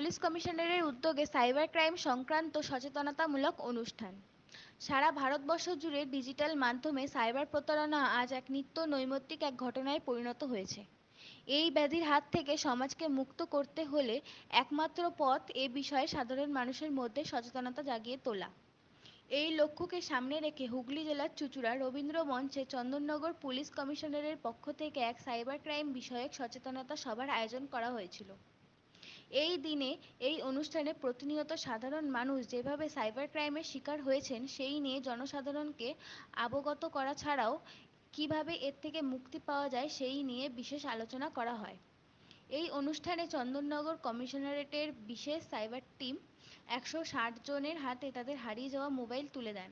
Police কমিশনারের উদ্যোগে cyber crime সংক্রান্ত সচেতনতামূলক অনুষ্ঠান। সারা ভারতবর্ষ জুড়ে ডিজিটাল মাধ্যমে সাইবার প্রতারণা আজ এক নিত্য নৈমিত্তিক এক ঘটনায় পরিণত হয়েছে। এই ব্যাধির হাত থেকে সমাজকে মুক্ত করতে হলে একমাত্র পথ এ বিষয়ে সাধারণ মানুষের মধ্যে সচেতনতা জাগিয়ে তোলা। এই লক্ষ্যকে সামনে রেখে হুগলি জেলার চুঁচুড়া রবীন্দ্র মঞ্চে চন্দননগর পুলিশ কমিশনারের পক্ষ থেকে এক সাইবার ক্রাইম বিষয়ক সচেতনতা সভার আয়োজন করা হয়েছিল। এই দিনে এই অনুষ্ঠানে প্রতিনিয়ত সাধারণ মানুষ যেভাবে সাইবার ক্রাইমের শিকার হয়েছেন, সেই নিয়ে জনসাধারণকে অবগত করা ছাড়াও কীভাবে এর থেকে মুক্তি পাওয়া যায়, সেই নিয়ে বিশেষ আলোচনা করা হয়। এই অনুষ্ঠানে চন্দননগর কমিশনারেটের বিশেষ সাইবার টিম একশো ষাট জনের হাতে তাদের হারিয়ে যাওয়া মোবাইল তুলে দেন।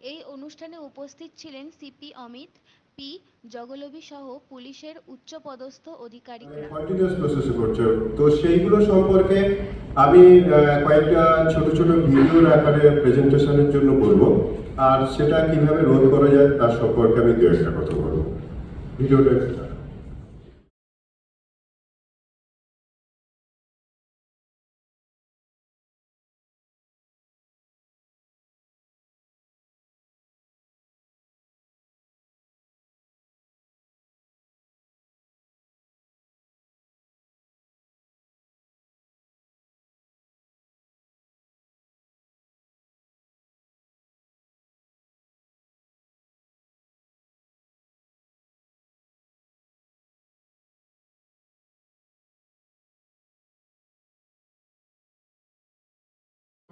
এই অনুষ্ঠানে উপস্থিত ছিলেন সিপি অমিত পি জগলবি সহ পুলিশের উচ্চপদস্থ অধিকারিকরা। কন্টিনিউয়াস প্রসেসে করছে। তো সেইগুলো সম্পর্কে আমি কয়েকটা ছোট ছোট ভিডিওর আকারে প্রেজেন্টেশনের জন্য করব আর সেটা কীভাবে রোধ করা যায় তার সম্পর্কে আমি দু একটা কথা বলব। ভিডিওটা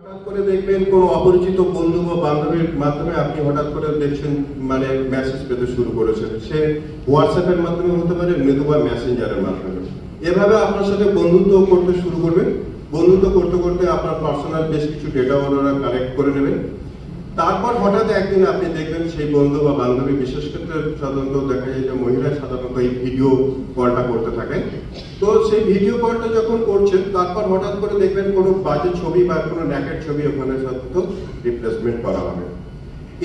হঠাৎ করে দেখবেন কোনো অপরিচিত বন্ধু বা বান্ধবীর মাধ্যমে আপনি হঠাৎ করে দেখছেন মানে মেসেজ পেতে শুরু করেছেন। সে হোয়াটসঅ্যাপের মাধ্যমে হতে পারে নতুবা মেসেঞ্জারের মাধ্যমে। এভাবে আপনার সাথে বন্ধুত্ব করতে শুরু করবে বন্ধুত্ব করতে করতে আপনার পার্সোনাল বেশ কিছু ডেটা ওনারা কালেক্ট করে নেবেন। তারপর হঠাৎ একদিন আপনি দেখবেন সেই বন্ধু বা বান্ধবী বিশেষ ক্ষেত্রে সাধারণত দেখা যায় যে মহিলা সাধারণত এই ভিডিও কলটা করতে থাকেন। তো সেই ভিডিও কলটা যখন করছেন, তারপর হঠাৎ করে দেখবেন কোনো বাজে ছবি বা কোনো ন্যাকেট ছবি ওখানে সাধারণত রিপ্লেসমেন্ট করা হবে।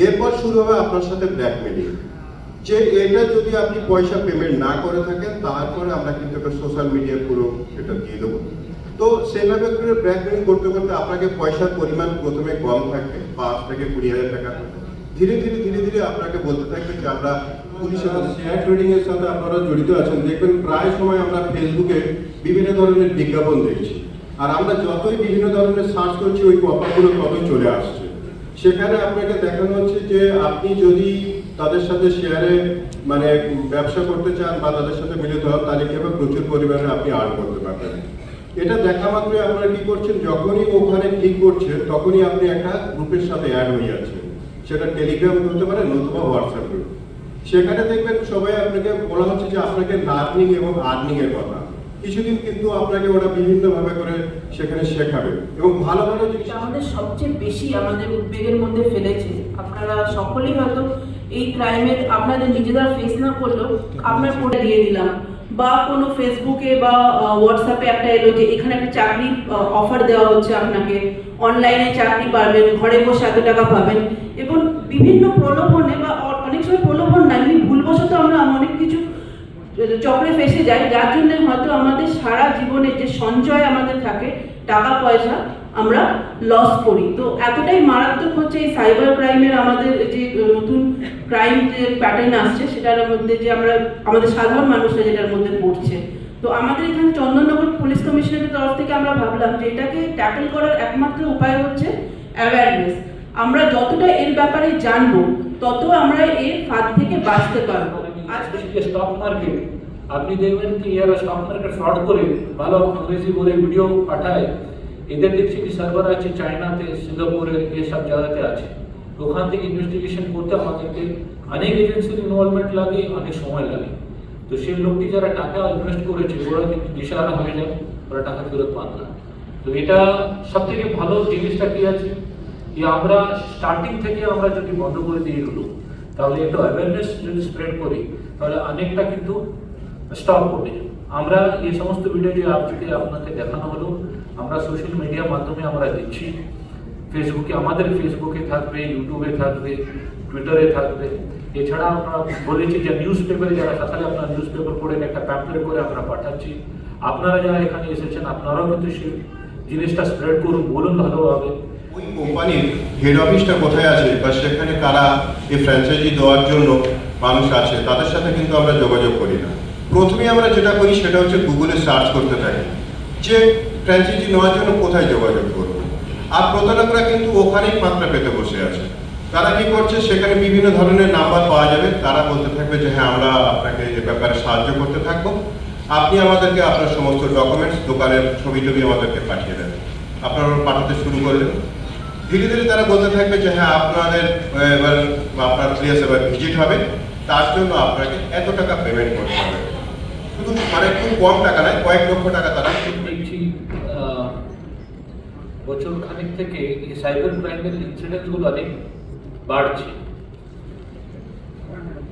এরপর শুরু হবে আপনার সাথে ব্ল্যাকমেলিং যে এটা যদি আপনি পয়সা পেমেন্ট না করে থাকেন, তারপরে আমরা কিন্তু একটা সোশ্যাল মিডিয়া পুরো এটা দিয়ে দেবো। তো সেভাবে করে ব্ল্যাকমেলিং করতে করতে আপনাকে পয়সার পরিমাণ প্রথমে কম থাকবে পাঁচ থেকে কুড়ি হাজার টাকা ধীরে ধীরে ধীরে ধীরে আপনাকে বলতে থাকবে যে আমরা শেয়ার ট্রেডিং এর সাথে আপনারা জড়িত আছেন। দেখবেন প্রায় সময় আমরা ফেসবুকে বিভিন্ন ধরনের বিজ্ঞাপন দেখছি। আর আমরা যতই বিভিন্ন ধরনের সার্চ করছি, ওই অফারগুলো ততই চলে আসছে। সেখানে আপনাকে দেখানো হচ্ছে যে আপনি যদি তাদের সাথে শেয়ারে মানে ব্যবসা করতে চান বা তাদের সাথে মিলিত হন, তাহলে কীভাবে প্রচুর পরিমাণে আপনি আর্ন করতে পারবেন। এটা দেখা মাত্রই আপনারা কি করছেন? যখনই ওখানে ক্লিক করছেন তখনই আপনি একটা গ্রুপের সাথে অ্যাড হয়ে যাচ্ছেন। সেটা টেলিগ্রাম হতে পারে নতুবা হোয়াটসঅ্যাপ গ্রুপ সেখানে দেখবেন সবাই আপনাকে বলা হচ্ছে যে আপনাকে লার্নিং এবং আর্নিং এর কথা। কিছুদিন কিন্তু আপনাকে ওরা বিভিন্ন ভাবে করে সেখানে শেখাবে এবং ভালো ভালো জিনিস আমাদের সবচেয়ে বেশি আমাদের উদ্বেগের মধ্যে ফেলেছে। আপনারা সকলেই হয়তো এই ক্রাইমের আপনাদের নিজেরা ফেস না করলেও আপনার করে দিয়ে দিলাম। বা কোনো ফেসবুকে বা হোয়াটসঅ্যাপে একটা এলো যে এখানে একটা চাকরি অফার দেওয়া হচ্ছে আপনাকে অনলাইনে চাকরি পাবেন, ঘরে বসে এত টাকা পাবেন। এবং বিভিন্ন প্রলোভনে বা অনেক সময় প্রলোভন না, এমনি ভুলবশত আমরা অনেক কিছু চক্রে ফেসে যাই, যার জন্য হয়তো আমাদের সারা জীবনে যে সঞ্চয় আমাদের থাকে টাকা পয়সা আমরা লস করি। তো এতটাই মারাত্মক হচ্ছে এই সাইবার ক্রাইমের আমাদের যে নতুন ক্রাইম যে প্যাটার্ন আসছে, সেটার মধ্যে যে আমরা, আমাদের সাধারণ মানুষরা যেটার মধ্যে পড়ছে। তো আমাদের এখানে চন্দননগর পুলিশ কমিশনারের তরফ থেকে আমরা ভাবলাম যে এটাকে ট্যাকেল করার একমাত্র উপায় হচ্ছে অ্যাওয়ারনেস আমরা যতটা এর ব্যাপারে জানব, তত আমরা এর ফাঁদ থেকে বাঁচতে পারব। আজকে স্টক মার্কেট আপনি দেখবেন কি, এরা স্টক মার্কেট ফ্রড করে ভালো ইংরেজি বলে ভিডিও পাঠায়। এদের দেখছি কি সার্ভার আছে চায়নাতে সিঙ্গাপুরে এসব জায়গাতে আছে। ওখান থেকে ইনভেস্টিগেশন করতে আমাদেরকে অনেক এজেন্সির ইনভলভমেন্ট লাগে, অনেক সময় লাগে। তো সেই লোকটি যারা টাকা ইনভেস্ট করেছে, ওরা কিন্তু দিশাহারা হয়ে যায়, ওরা টাকা ফেরত পান না। তো এটা সব থেকে ভালো জিনিসটা কি আছে? যে আমরা স্টার্টিং থেকে আমরা যদি বন্ধ করে দিয়ে এগুলো, তাহলে একটু অ্যাওয়ারনেস যদি স্প্রেড করি, তাহলে অনেকটা কিন্তু স্টপ হবে আমরা এই সমস্ত ভিডিও যে আজকে আপনাকে দেখানো হলো আমরা সোশ্যাল মিডিয়ার মাধ্যমে আমরা দিচ্ছি ফেসবুকে আমাদের ফেসবুকে থাকবে ইউটিউবে থাকবে টুইটারে থাকবে। এছাড়া আমরা বলেছি যে নিউজ পেপারে যারা সকালে আপনারা নিউজ পেপার পড়েন একটা প্যাম্পলেট করে আমরা পাঠাচ্ছি। আপনারা যারা এখানে এসেছেন, আপনারাও কিন্তু সেই জিনিসটা স্প্রেড করুন, বলুন ভালোভাবে। ওই কোম্পানির হেড অফিসটা কোথায় আছে বা সেখানে কারা এই ফ্র্যাঞ্চাইজি দেওয়ার জন্য মানুষ আছে, তাদের সাথে কিন্তু আমরা যোগাযোগ করি না। প্রথমে আমরা যেটা করি, সেটা হচ্ছে গুগলে সার্চ করতে থাকি। যে ফ্র্যাঞ্চাইজি নেওয়ার জন্য কোথায় যোগাযোগ করব? আর প্রতারকরা কিন্তু ওখানেই পাত্রা পেতে বসে আছে। তারা কি করছে? সেখানে বিভিন্ন ধরনের নাম্বার পাওয়া যাবে। তারা বলতে থাকবে যে হ্যাঁ আমরা আপনাকে এ ব্যাপারে সাহায্য করতে থাকব। আপনি আমাদেরকে আপনার সমস্ত ডকুমেন্টস দোকানের ছবি টবি আমাদেরকে পাঠিয়ে দেন। আপনারা পাঠাতে শুরু করলেন ধীরে ধীরে তারা বলতে থাকবে যে হ্যাঁ আপনাদের, এবার আপনার প্লেস এবার ভিজিট হবে। তার জন্য আপনাকে এত টাকা পেমেন্ট করতে হবে। মানে খুব কম টাকা নয় কয়েক লক্ষ টাকা তারা দেখছি বছর খানিক থেকে এই সাইবার ক্রাইমের ইনসিডেন্টগুলো অনেক বাড়ছে।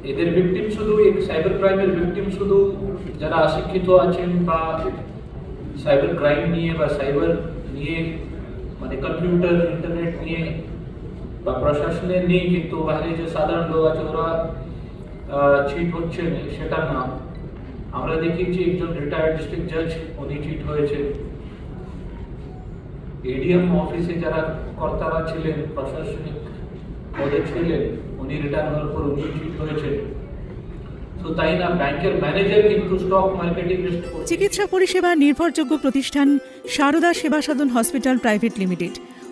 এদের ভিকটিম শুধু এই সাইবার ক্রাইমের ভিকটিম শুধু যারা অশিক্ষিত আছেন বা সাইবার ক্রাইম নিয়ে বা সাইবার নিয়ে মানে কম্পিউটার ইন্টারনেট নিয়ে বা প্রশাসনের নেই কিন্তু বাইরে যে সাধারণ লোক আছে ওরা চিট হচ্ছেন সেটা না। আমরা দেখিয়েছি একজন রিটায়ার্ড ডিস্ট্রিক্ট জাজ উনি চিট হয়েছে এডিএম অফিসে যারা কর্তারা ছিলেন, প্রশাসনিক পদে ছিলেন, উনি রিটায়ার হওয়ার পর উনি চিট হয়েছে চিকিৎসা পরিষেবা নির্ভরযোগ্য প্রতিষ্ঠান Sarada Seva Sadhan hospital private limited